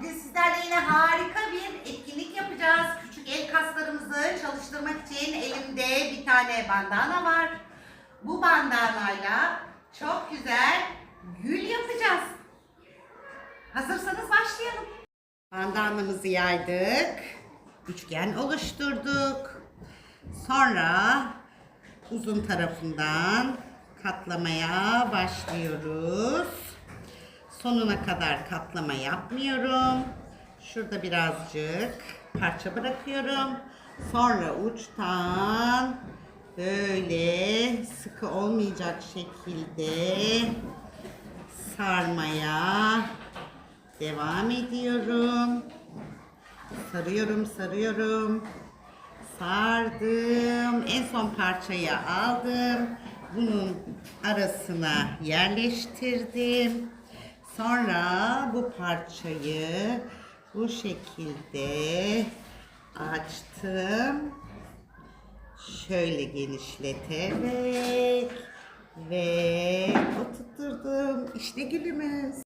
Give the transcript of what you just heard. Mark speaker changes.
Speaker 1: Bugün sizlerle yine harika bir etkinlik yapacağız. Küçük el kaslarımızı çalıştırmak için elimde bir tane bandana var. Bu bandanayla çok güzel gül yapacağız. Hazırsanız başlayalım. Bandanamızı yaydık. Üçgen oluşturduk. Sonra uzun tarafından katlamaya başlıyoruz. Sonuna kadar katlama yapmıyorum. Şurada birazcık parça bırakıyorum. Sonra uçtan böyle sıkı olmayacak şekilde sarmaya devam ediyorum. Sarıyorum, sarıyorum. Sardım. En son parçayı aldım. Bunun arasına yerleştirdim. Sonra bu parçayı bu şekilde açtım. Şöyle genişleterek ve oturtturdum. İşte gülümüz.